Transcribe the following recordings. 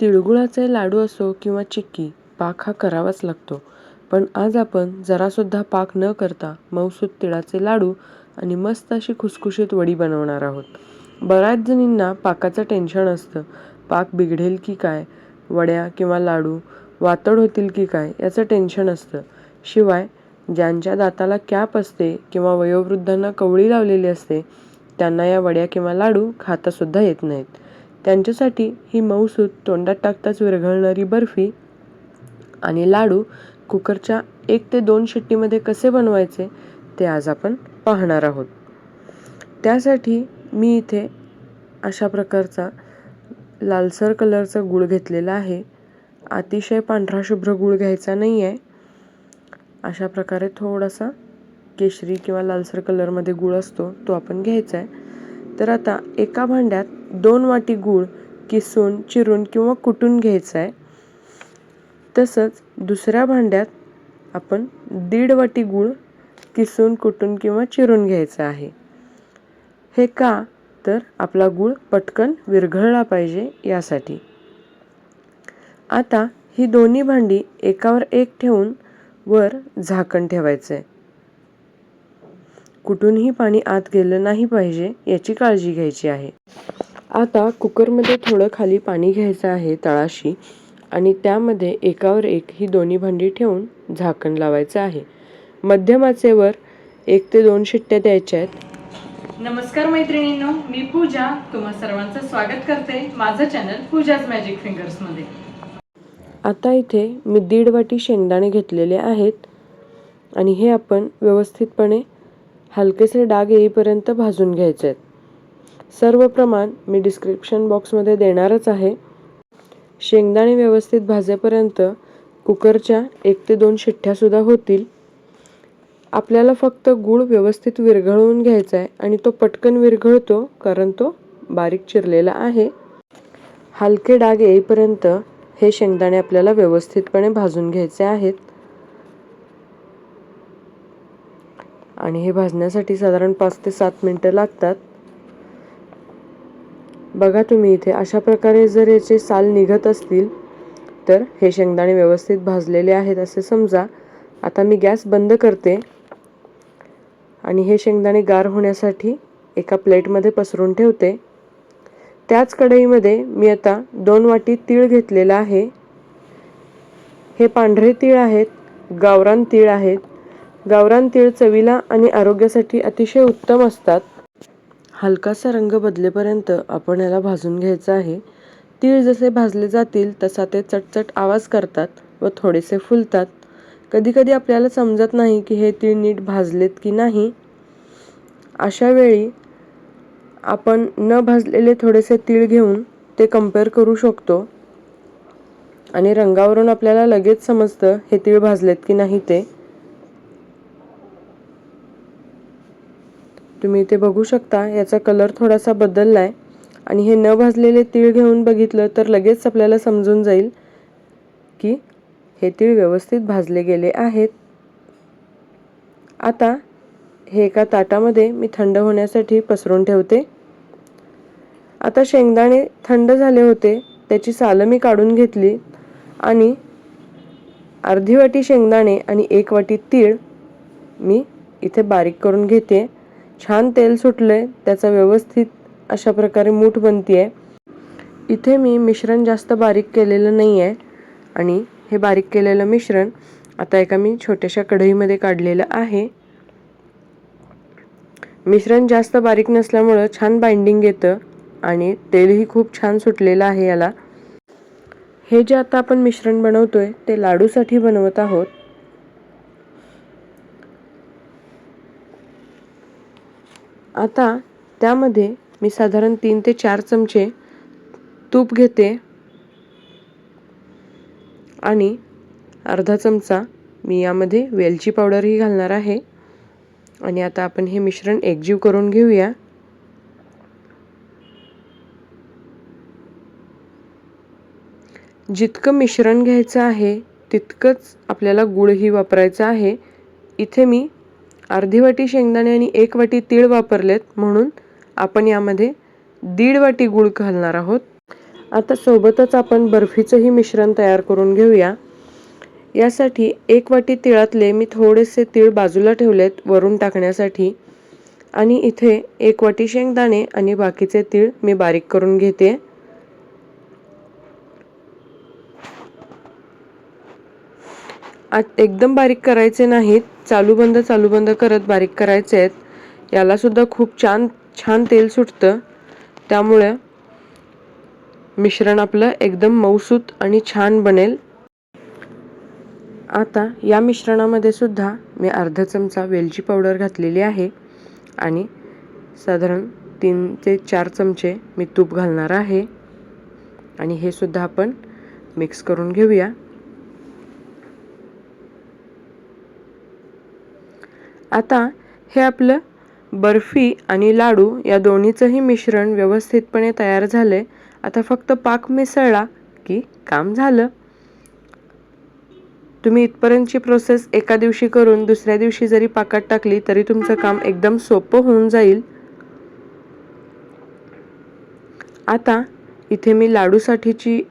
तिळगुळाचे लाडू असो किंवा चिक्की पाक हा करावाच लागतो. पण आज आपण जरासुद्धा पाक न करता मऊसूत तिळाचे लाडू आणि मस्त अशी खुसखुशीत वडी बनवणार आहोत. बऱ्याच जणींना पाकाचं टेन्शन असतं. पाक बिघडेल की काय? वड्या किंवा लाडू? वातड होतील की काय? याचं टेन्शन असतं. शिवाय ज्यांच्या दाताला कॅप असते किंवा वयोवृद्धांना कवळी लावलेली असते त्यांना या वड्या किंवा लाडू खातासुद्धा येत नाहीत. त्यांच्यासाठी ही मऊसूत तोंडात टाकताच विरघळणारी बर्फी आणि लाडू कुकरच्या एक ते दोन शिट्टीमध्ये कसे बनवायचे ते आज आपण पाहणार आहोत. त्यासाठी मी इथे अशा प्रकारचा लालसर कलरचा गूळ घेतलेला आहे. अतिशय पांढरा शुभ्र गूळ घ्यायचा नाही आहे अशा प्रकारे थोडासा केशरी किंवा लालसर कलरमध्ये गूळ असतो तो आपण घ्यायचा आहे तर आता एका भांड्यात दोन वाटी गूळ किसून चिरून किंवा कुटून घ्यायचं आहे तसंच दुसऱ्या भांड्यात आपण दीड वाटी गूळ किसून कुटून किंवा चिरून घ्यायचं आहे. हे का? तर आपला गूळ पटकन विरघळला पाहिजे यासाठी. आता ही दोन्ही भांडी एकावर एक ठेवून वर झाकण ठेवायचं आहे कुठूनही पाणी आत गेलं नाही पाहिजे याची काळजी घ्यायची आहे. आता कुकरमध्ये थोडं खाली पाणी घ्यायचं आहे तळाशी आणि त्यामध्ये एकावर एक ही दोन्ही भांडी ठेवून झाकण लावायचं आहे. मध्यम आचेवर एक ते दोन शिट्ट्या द्यायच्या आहेत. नमस्कार मैत्रिणींनो मी पूजा. तुम्हा सर्वांचं स्वागत करते माझं चॅनल पूजाज मॅजिक फिंगर्समध्ये. आता इथे मी दीड वाटी शेंगदाणे घेतलेले आहेत आणि हे आपण व्यवस्थितपणे हलकेसे डाग येईपर्यंत भाजून घ्यायचे आहेत सर्व प्रमाण मी डिस्क्रिप्शन बॉक्समध्ये देणारच आहे. शेंगदाणे व्यवस्थित भाजेपर्यंत कुकरच्या एक ते दोन शिठ्ठ्यासुद्धा होतील. आपल्याला फक्त गूळ व्यवस्थित विरघळवून घ्यायचा आहे आणि तो पटकन विरघळतो कारण तो बारीक चिरलेला आहे. हलके डाग येईपर्यंत हे शेंगदाणे आपल्याला व्यवस्थितपणे भाजून घ्यायचे आहेत. आणि हे भाजण्यासाठी साधारण पाच ते सात मिनटं लागतात. बघा तुम्ही इथे अशा प्रकारे जर याचे साल निघत असतील तर हे शेंगदाणे व्यवस्थित भाजलेले आहेत असे समजा. आता मी गॅस बंद करते आणि हे शेंगदाणे गार होण्यासाठी एका प्लेटमध्ये पसरून ठेवते. त्याच कढईमध्ये मी आता दोन वाटी तीळ घेतलेला आहे. हे पांढरे तीळ आहेत गावरान तीळ आहेत गावरान तीळ चवीला आणि आरोग्यासाठी अतिशय उत्तम असतात. हलकासा रंग बदलेपर्यंत आपण याला भाजून घ्यायचं आहे. तीळ जसे भाजले जातील तसा ते चटचट आवाज करतात व थोडेसे फुलतात. कधीकधी आपल्याला समजत नाही की हे तीळ नीट भाजलेत की नाही. अशा वेळी आपण न भाजलेले थोडेसे तीळ घेऊन ते कंपेअर करू शकतो. आणि रंगावरून आपल्याला लगेच समजतं हे तीळ भाजलेत की नाही ते. तुम्ही इथे बघू शकता याचा कलर थोडासा बदलला आहे आणि हे न भाजलेले तीळ घेऊन बघितलं तर लगेच आपल्याला समजून जाईल की हे तीळ व्यवस्थित भाजले गेले आहेत. आता हे एका ताटामध्ये मी थंड होण्यासाठी पसरून ठेवते. आता शेंगदाणे थंड झाले होते त्याची सालं मी काढून घेतली. आणि अर्धी वाटी शेंगदाणे आणि एक वाटी तीळ मी इथे बारीक करून घेते. छान तेल सुटले त्याचं व्यवस्थित अशा प्रकारे मूठ बनती आहे इथे मी मिश्रण जास्त बारीक केलेलं नाही आहे आणि हे बारीक केलेलं मिश्रण आता एका मी छोट्याशा कढईमध्ये काढलेलं आहे. मिश्रण जास्त बारीक नसल्यामुळं छान बाइंडिंग येतं आणि तेलही खूप छान सुटलेलं आहे याला. हे जे आता आपण मिश्रण बनवतोय ते लाडूसाठी बनवत आहोत. आता त्यामध्ये मी साधारण तीन ते चार चमचे तूप घेते. आणि अर्धा चमचा मी यामध्ये वेलची पावडरही घालणार आहे. आणि आता आपण हे मिश्रण एकजीव करून घेऊया. जितकं मिश्रण घ्यायचं आहे तितकंच आपल्याला गुळही वापरायचं आहे. इथे मी अर्धी वाटी शेंगदाणे आणि एक वाटी तीळ वापरलेत म्हणून आपण यामध्ये दीड वाटी गूळ घालणार आहोत. आता सोबतच आपण बर्फीचंही मिश्रण तयार करून घेऊया. यासाठी एक वाटी तिळातले मी थोडेसे तीळ बाजूला ठेवलेत वरून टाकण्यासाठी. आणि इथे एक वाटी शेंगदाणे आणि बाकीचे तीळ मी बारीक करून घेते. एकदम बारीक करायचे नाहीत. चालू बंद चालू बंद करत बारीक करायचे आहेत. याला सुद्धा खूप छान छान तेल सुटतं. त्यामुळे मिश्रण आपलं एकदम मऊसूत आणि छान बनेल. आता या मिश्रणामध्ये सुद्धा मी अर्धा चमचा वेलची पावडर घातलेली आहे आणि साधारण तीन ते चार चमचे मी तूप घालणार आहे. आणि हे सुद्धा आपण मिक्स करून घेऊया. आता हे आपलं बर्फी आणि लाडू या दोन्हीचंही मिश्रण व्यवस्थितपणे तयार झालंय. आता फक्त पाक मिसळला की काम झालं. तुम्ही इथपर्यंतची प्रोसेस एका दिवशी करून दुसऱ्या दिवशी जरी पाकात टाकली तरी तुमचं काम एकदम सोपं होऊन जाईल. आता इथे मी लाडूसाठीची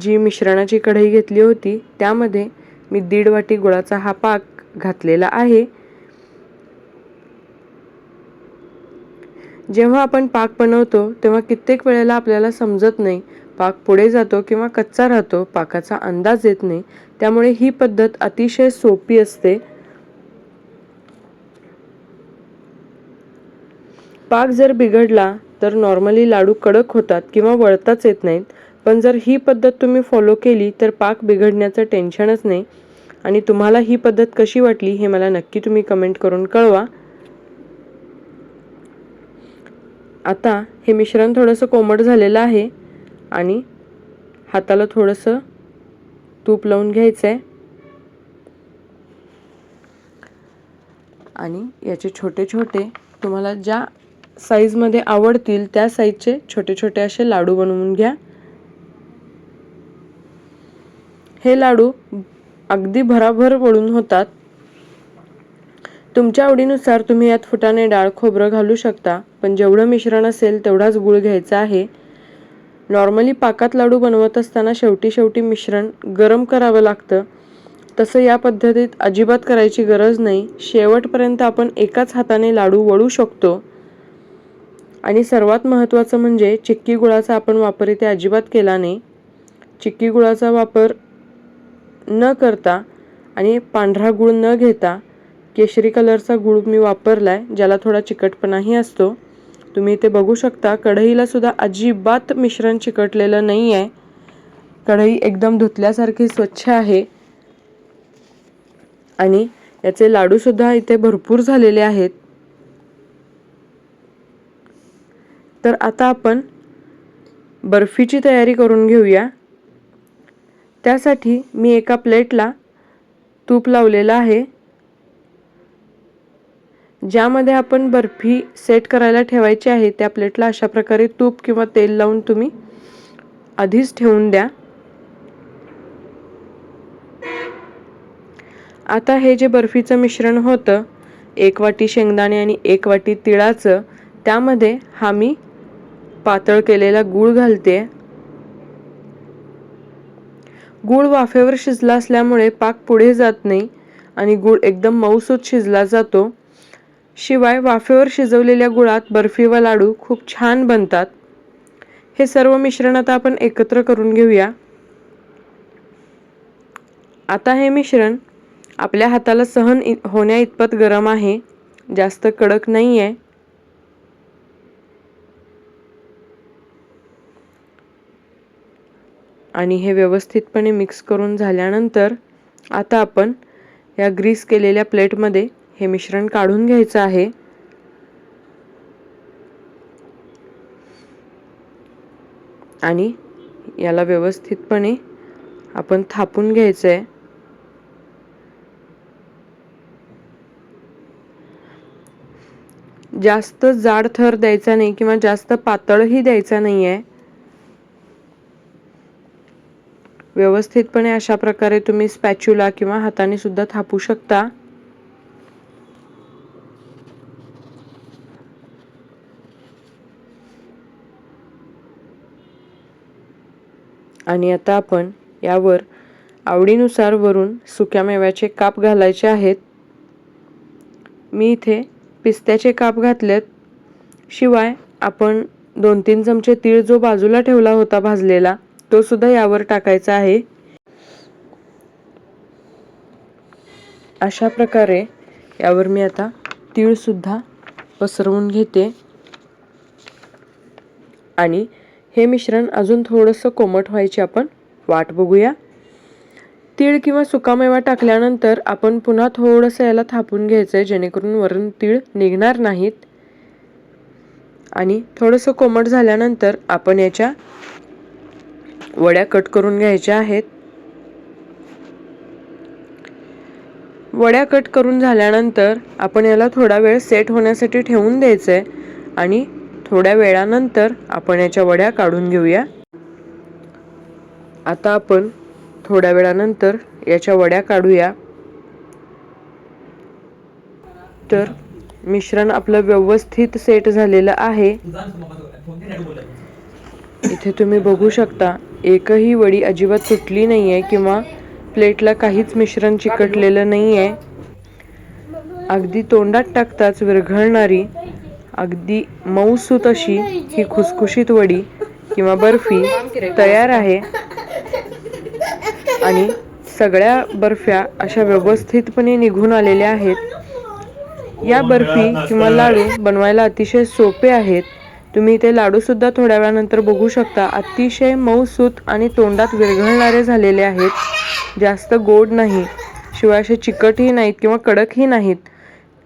जी मिश्रणाची कढई घेतली होती त्यामध्ये मी दीड वाटी गुळाचा हा पाक घातलेला आहे. जेव्हा आपण पाक बनवतो तेव्हा कित्येक वेळेला आपल्याला समजत नाही पाक पुढे जातो किंवा कच्चा राहतो पाकाचा अंदाज येत नाही. त्यामुळे ही पद्धत अतिशय सोपी असते. पाक जर बिघडला तर नॉर्मली लाडू कडक होतात किंवा वळताच येत नाहीत. पण जर ही पद्धत तुम्ही फॉलो केली तर पाक बिघडण्याचं टेन्शनच नाही. आणि तुम्हाला ही पद्धत कशी वाटली हे मला नक्की तुम्ही कमेंट करून कळवा. आता हे मिश्रण थोडंसं कोमट झालेलं आहे आणि हाताला थोडंसं तूप लावून घ्यायचं आहे आणि याचे छोटे छोटे तुम्हाला ज्या साईजमध्ये आवडतील त्या साईजचे छोटे छोटे असे लाडू बनवून घ्या. हे लाडू अगदी भराभर वळून होतात. तुमच्या आवडीनुसार तुम्ही यात फुटाने डाळ खोबरं घालू शकता पण जेवढं मिश्रण असेल तेवढाच गुळ घ्यायचा आहे. नॉर्मली पाकात लाडू बनवत असताना शेवटी शेवटी मिश्रण गरम करावं लागतं. तसं या पद्धतीत अजिबात करायची गरज नाही. शेवटपर्यंत आपण एकाच हाताने लाडू वळू शकतो. आणि सर्वात महत्त्वाचं म्हणजे चिक्की गुळाचा आपण वापर इथे अजिबात केला नाही. चिक्की गुळाचा वापर न करता आणि पांढरा गूळ न घेता केशरी कलरचा गूळ मी वापरला आहे ज्याला थोडा चिकटपणाही असतो. तुम्ही इथे बघू शकता कढईलासुद्धा अजिबात मिश्रण चिकटलेलं नाही आहे कढई एकदम धुतल्यासारखी स्वच्छ आहे. आणि याचे लाडूसुद्धा इथे भरपूर झालेले आहेत. तर आता आपण बर्फीची तयारी करून घेऊया. त्यासाठी मी एका प्लेटला तूप लावलेलं आहे ज्यामध्ये आपण बर्फी सेट करायला ठेवायची आहे. त्या प्लेटला अशा प्रकारे तूप किंवा तेल लावून तुम्ही आधीच ठेवून द्या. आता हे जे बर्फीचं मिश्रण होतं एक वाटी शेंगदाणे आणि एक वाटी तिळाचं त्यामध्ये हा मी पातळ केलेला गूळ घालते. गूळ वाफेवर शिजला असल्यामुळे पाक पुढे जात नाही आणि गूळ एकदम मऊसूत शिजला जातो. शिवाय वाफेवर शिजवलेल्या गुळात बर्फी व लाडू खूप छान बनतात. हे सर्व मिश्रण आता आपण एकत्र करून घेऊया. आता हे मिश्रण आपल्या हाताला सहन इ होण्या इतपत गरम आहे. जास्त कडक नाही आहे आणि हे व्यवस्थितपणे मिक्स करून झाल्यानंतर आता आपण या ग्रीस केलेल्या प्लेटमध्ये हे मिश्रण काढून घ्यायचं आहे. आणि याला व्यवस्थितपणे आपण थापून घ्यायचं आहे जास्त जाड थर द्यायचा नाही किंवा जास्त पातळही द्यायचा नाही आहे व्यवस्थितपणे अशा प्रकारे तुम्ही स्पॅच्युला किंवा हाताने सुद्धा थापू शकता. आणि आता आपण यावर आवडीनुसार वरून सुक्या मेव्याचे काप घालायचे आहेत. मी इथे पिस्त्याचे काप घातलेत. शिवाय आपण दोन तीन चमचे तीळ जो बाजूला ठेवला होता भाजलेला तो सुद्धा यावर टाकायचा आहे. अशा प्रकारे यावर मी आता तीळसुद्धा पसरवून घेते. आणि हे मिश्रण अजून थोडंसं कोमट व्हायची आपण वाट बघूया. तीळ किंवा सुकामेवा टाकल्यानंतर आपण पुन्हा थोडंसं याला थापून घ्यायचं आहे जेणेकरून वरून तीळ निघणार नाहीत. आणि थोडंसं कोमट झाल्यानंतर आपण याच्या वड्या कट करून घ्यायच्या आहेत. वड्या कट करून झाल्यानंतर आपण याला थोडा वेळ सेट होण्यासाठी ठेवून द्यायचं आहे आणि थोड्या वेळानंतर आपण याच्या वड्या काढून घेऊया. आता आपण थोड्या वेळानंतर याच्या वड्या काढूया. तर मिश्रण आपलं व्यवस्थित सेट झालेलं आहे. इथे तुम्ही बघू शकता एकही वडी अजिबात तुटली नाही आहे किंवा प्लेटला काहीच मिश्रण चिकटलेलं नाही आहे अगदी तोंडात टाकताच विरघळणारी अगदी मऊसूत अशी ही खुसखुशीत वडी किंवा बर्फी तयार आहे. आणि सगळ्या बर्फ्या अशा व्यवस्थितपणे निघून आलेल्या आहेत. या बर्फी किंवा लाडू बनवायला अतिशय सोपे आहेत. तुम्ही इथे लाडू सुद्धा थोड्या वेळानंतर बघू शकता. अतिशय मऊसूत आणि तोंडात विरघळणारे झालेले आहेत. जास्त गोड नाही. शिवाय असे चिकटही नाहीत किंवा कडकही नाहीत.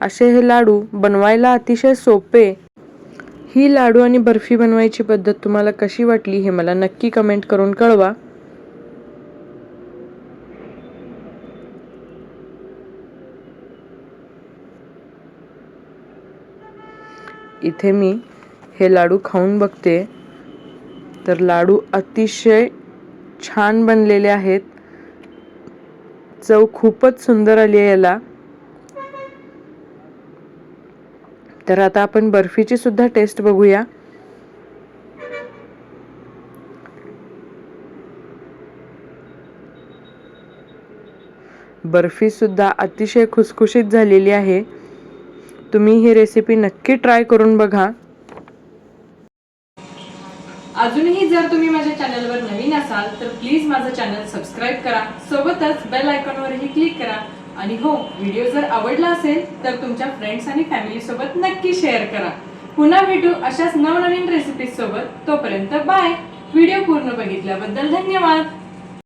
असे हे लाडू बनवायला अतिशय सोपे. ही लाडू आणि बर्फी बनवायची पद्धत तुम्हाला कशी वाटली हे मला नक्की कमेंट करून कळवा. इथे मी हे लाडू खाऊन बघते. तर लाडू अतिशय छान बनलेले आहेत. चव खूपच सुंदर आली आहे याला. तर आता आपण बर्फीची सुद्धा टेस्ट बघूया. बर्फी सुद्धा अतिशय खुसखुशीत झालेली आहे. तुम्ही ही रेसिपी नक्की ट्राय करून बघा. अजूनही जर तुम्ही माझ्या चॅनलवर नवीन असाल तर प्लीज माझं चॅनल सबस्क्राईब करा. सोबतच बेल आयकॉनवरही क्लिक करा. आणि हो व्हिडिओ जर आवडला असेल तर तुमच्या फ्रेंड्स आणि फॅमिलीसोबत नक्की शेअर करा. पुन्हा भेटू अशाच नवनवीन रेसिपीज सोबत. तोपर्यंत बाय व्हिडिओ पूर्ण बघितल्याबद्दल धन्यवाद.